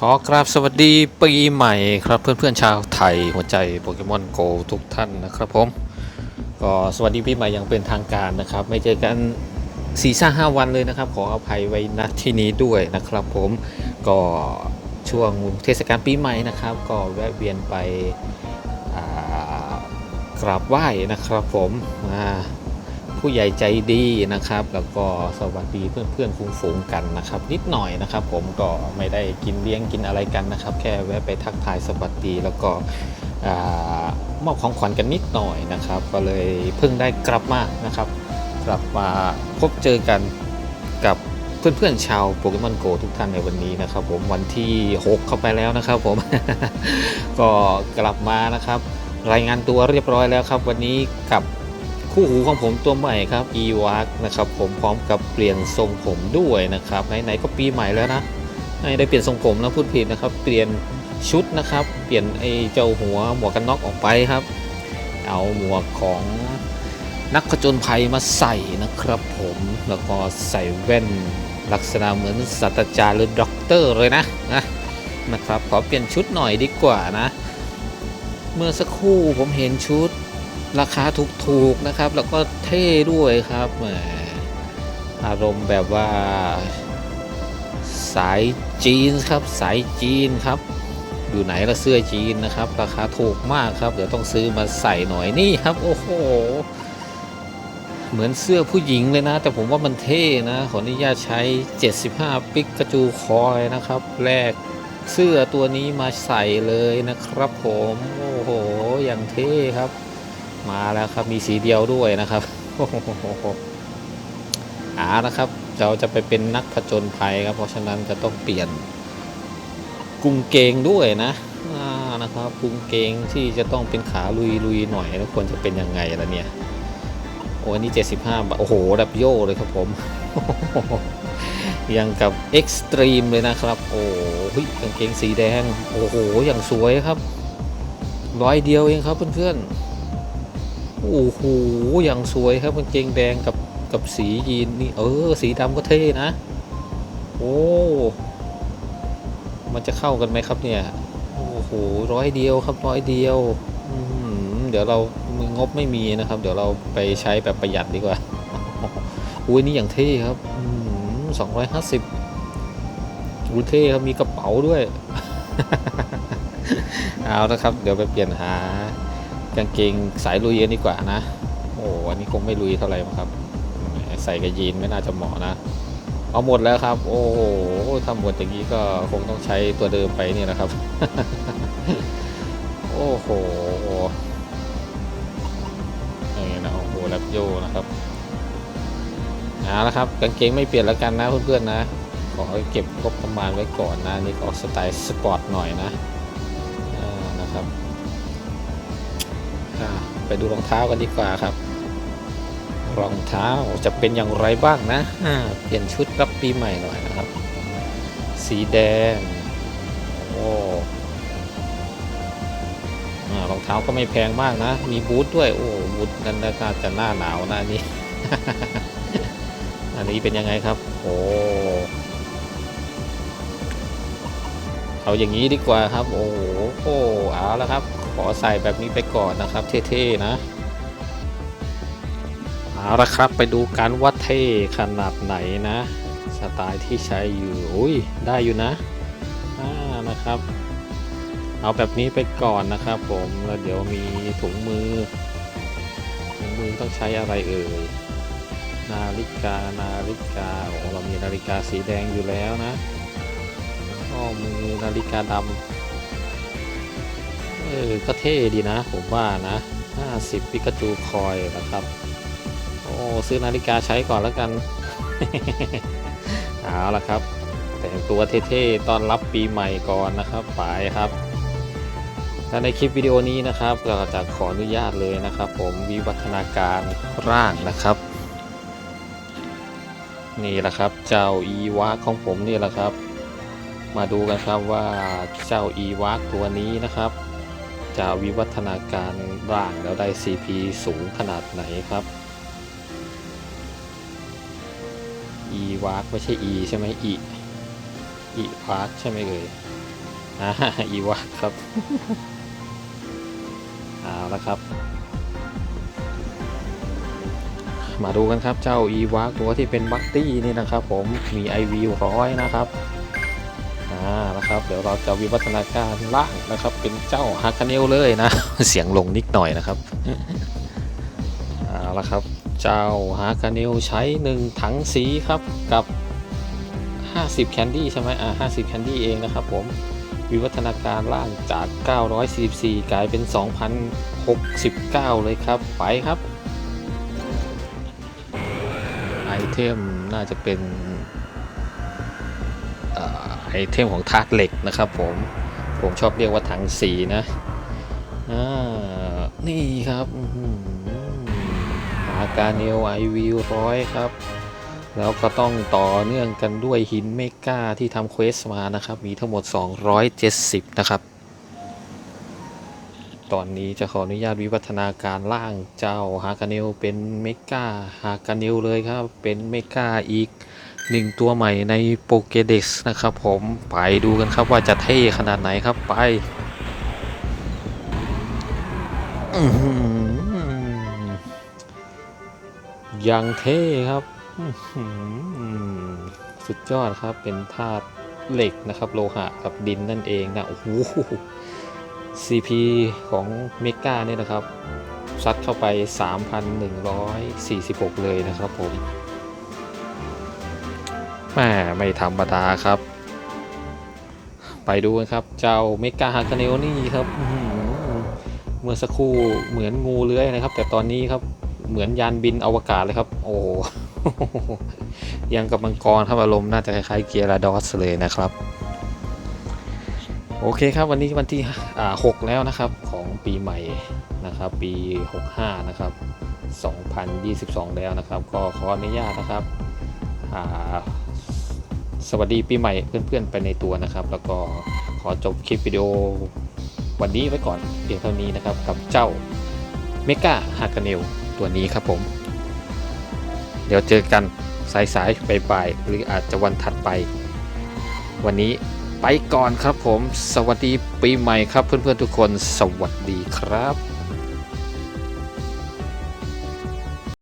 ขอกราบสวัสดีปีใหม่ครับเพื่อนๆชาวไทยหัวใจโปเกมอนโกทุกท่านนะครับผมก็สวัสดีปีใหม่อย่างเป็นทางการนะครับ ไม่เจอกันสี่ห้าห้าวันเลยนะครับ ขออภัยไว้ณที่นี้ด้วยนะครับ ผมก็ช่วงเทศกาลปีใหม่นะครับ ก็แวะเวียนไปกราบไหว้นะครับผมอ่า ผู้ใหญ่ใจดีนะครับ แล้วก็สวัสดีเพื่อนเพื่อนฝูงๆกันนะครับ นิดหน่อยนะครับ ผมก็ไม่ได้กินเลี้ยงกินอะไรกันนะครับ แค่แวะไปทักทายสวัสดีแล้วก็มอบของขวัญกันนิดหน่อยนะครับ ก็เลยเพิ่งได้กลับมานะครับ กลับมาพบเจอกันกับเพื่อนๆชาวโปเกมอนโกทุกท่านในวันนี้นะครับ ผมวันที่ 6 เข้าไปแล้วนะครับผมก็กลับมานะครับ รายงานตัวเรียบร้อยแล้วครับ วันนี้กับ คู่หูของผมตัวใหม่ครับ e w a k นะครับผมพร้อมกับเปลี่ยนทรงผมด้วยนะครับไหนๆก็ปีใหม่แล้วนะไม่ได้เปลี่ยนทรงผมนะพูดผิดนะครับ เปลี่ยนชุดนะครับ เปลี่ยนไอ้เจ้าหัวหมวกกันน็อกออกไปครับ เอาหมวกของนักผจญภัยมาใส่นะครับผมแล้วก็ใส่แว่นลักษณะเหมือนศาสตราจารย์หรือด็อกเตอร์เลยนะนะนะครับขอเปลี่ยนชุดหน่อยดีกว่านะ เมื่อสักครู่ผมเห็นชุด ราคาถูกๆนะครับ แล้วก็เท่ด้วยครับแหมอารมณ์แบบว่า สายจีนครับ สายจีนครับ อยู่ไหนละเสื้อจีนนะครับ ราคาถูกมากครับ เดี๋ยวต้องซื้อมาใส่หน่อยนี่ครับ โอ้โห เหมือนเสื้อผู้หญิงเลยนะ แต่ผมว่ามันเท่นะ ขออนุญาตใช้ 75 ปิกกระจูคอยนะครับแลกเสื้อตัวนี้มาใส่เลยนะครับผม โอ้โห อย่างเท่ครับ มาแล้วครับมีสีเดียวด้วยนะครับอานะครับเราจะไปเป็นนักผจญภัยครับ เพราะฉะนั้นจะต้องเปลี่ยนกุงเกงด้วยนะนะครับกุงเกงที่จะต้องเป็นขาลุยลุยๆหน่อยแล้วควรจะเป็นยังไงล่ะเนี่ยโอ้อันนี้75 บาท โอ้โหดับโยเลยครับผมยังกับเอ็กซ์ตรีมเลยนะครับ โอ้โหกางเกงสีแดง โอ้โหอย่างสวยครับร้อยเดียวเองครับเพื่อนๆ โอ้โหอย่างสวยครับกางเกงแดงกับกับสียีนนี่เออ สีดำก็เท่นะ โอ้มันจะเข้ากันไหมครับเนี่ย โอ้โหร้อยเดียวครับร้อยเดียวเดี๋ยวเรางบไม่มีนะครับ เดี๋ยวเราไปใช้แบบประหยัดดีกว่าอุ้ยนี่อย่างเท่ครับสองร้อยห้าสิบอุ้ยเท่ครับมีกระเป๋าด้วย เอาละครับ เดี๋ยวไปเปลี่ยนหา กางเกงสายลุยกันดีกว่านะ โอ้อันนี้คงไม่ลุยเท่าไหร่ครับ ใส่กับยีนไม่น่าจะเหมาะนะ เอาหมดแล้วครับ โอ้โหถ้าหมดอย่างนี้ก็คงต้องใช้ตัวเดิมไปนี่นะครับ โอ้โหอย่างนี้นะโอ้โหแรปโยนะครับเอาละครับกางเกงไม่เปลี่ยนแล้วกันนะเพื่อนๆนะขอเก็บงบประมาณไว้ก่อนนะนี่ก็ออกสไตล์สปอร์ตหน่อยนะนะครับ ไปดูรองเท้ากันดีกว่าครับ รองเท้าจะเป็นอย่างไรบ้างนะเปลี่ยนชุดรับปีใหม่หน่อยนะครับ สีแดงโอ้รองเท้าก็ไม่แพงมากนะ มีบูทด้วย โอ้บูทนั่นน่าจะหน้าหนาวหน้านี้อันนี้เป็นยังไงครับ โอ้เอาอย่างนี้ดีกว่าครับ โอ้โหเอาแล้วครับ ขอใส่แบบนี้ไปก่อนนะครับ เท่ๆนะเอาละครับไปดูการวัดเท่ขนาดไหนนะ สไตล์ที่ใช้อยู่อุ้ยได้อยู่นะอ่านะครับ เอาแบบนี้ไปก่อนนะครับผมแล้วเดี๋ยวมีถุงมือถุงมือต้องใช้อะไรเอ่ยนาฬิกานาฬิกาโอ้เรามีนาฬิกาสีแดงอยู่แล้วนะข้อมือนาฬิกาดำ เออก็เท่ดีนะผมว่านะ 50ปิกาจูคอยนะครับ โอ้ ซื้อนาฬิกาใช้ก่อนแล้วกัน เอาละครับ แต่งตัวเท่ๆ ตอนรับปีใหม่ก่อนนะครับไปครับและในคลิปวิดีโอนี้นะครับเราจะขออนุญาตเลยนะครับ ผมวิวัฒนาการร่างนะครับ นี่แหละครับ เจ้าอีวากของผมนี่แหละครับ มาดูกันครับว่าเจ้าอีวากตัวนี้นะครับ จะวิวัฒนาการร่างแล้วได้ CP สูงขนาดไหนครับ e w a r k ไม่ใช่ e ใช่ไหม e e w a r k ใช่ไหมเอ่ยอ่าอีวะครับเอาละครับ มาดูกันครับเจ้าอีวากตัวที่เป็นบัคตี้นี่นะครับผมมี IV ร้อยนะครับ นะครับ เดี๋ยวเราจะวิวัฒนาการล่างนะครับ เป็นเจ้าฮากาเนลเลยนะ เสียงลงนิดหน่อยนะครับเอาละครับ เจ้าฮากาเนลใช้ 1 ถังสีครับกับ 50 แคนดี้ใช่ไหมอ่า50 แคนดี้เองนะครับผมวิวัฒนาการล่างจาก 944 กลายเป็น 2,069 เลยครับ ไปครับ ไอเทมน่าจะเป็นอ่อไอ เทมของธาตุเหล็กนะครับผมผมชอบเรียกว่าถังสีนะนี่ครับอาการเนลไอวิวร้อยครับ แล้วก็ต้องต่อเนื่องกันด้วยหินเมก้าที่ทำเควสมานะครับ มีทั้งหมด 270 นะครับ ตอนนี้จะขออนุญาตวิวัฒนาการล่างเจ้าฮากาเนลเป็นเมก้าฮากาเนลเลยครับ เป็นเมก้าอีก หนึ่งตัวใหม่ในโปเกเด็กนะครับผมไปดูกันครับว่าจะเท่ขนาดไหนครับไปยังเท่ครับสุดยอดครับเป็นธาตุเหล็กนะครับ โลหะกับดินนั่นเองนะโอ้โห CP ของเมกาเนี่ยนะครับซัดเข้าไป 3,146 เลยนะครับผม แหมไม่ธรรมดาครับ ไปดูกันครับ เจ้าเมกาฮากาเนลนี่ครับเมื่อสักครู่เหมือนงูเลื้อยนะครับ แต่ตอนนี้ครับเหมือนยานบินอวกาศเลยครับ โอ้ยังกับมังกรครับอารมณ์น่าจะคล้ายๆเกียร์ดอสเลยนะครับ โอเคครับวันนี้วันที่อ่า6แล้วนะครับของปีใหม่นะครับ ปี 65 นะครับ 2022 แล้วนะครับ ก็ขออนุญาตนะครับอ่า สวัสดีปีใหม่เพื่อนๆไปในตัวนะครับ แล้วก็ขอจบคลิปวิดีโอวันนี้ไว้ก่อนเพียงเท่านี้นะครับกับเจ้าเมกาฮากาเนลตัวนี้ครับผม เดี๋ยวเจอกันสายๆบ่ายๆหรืออาจจะวันถัดไป วันนี้ไปก่อนครับผม สวัสดีปีใหม่ครับเพื่อนๆทุกคน สวัสดีครับ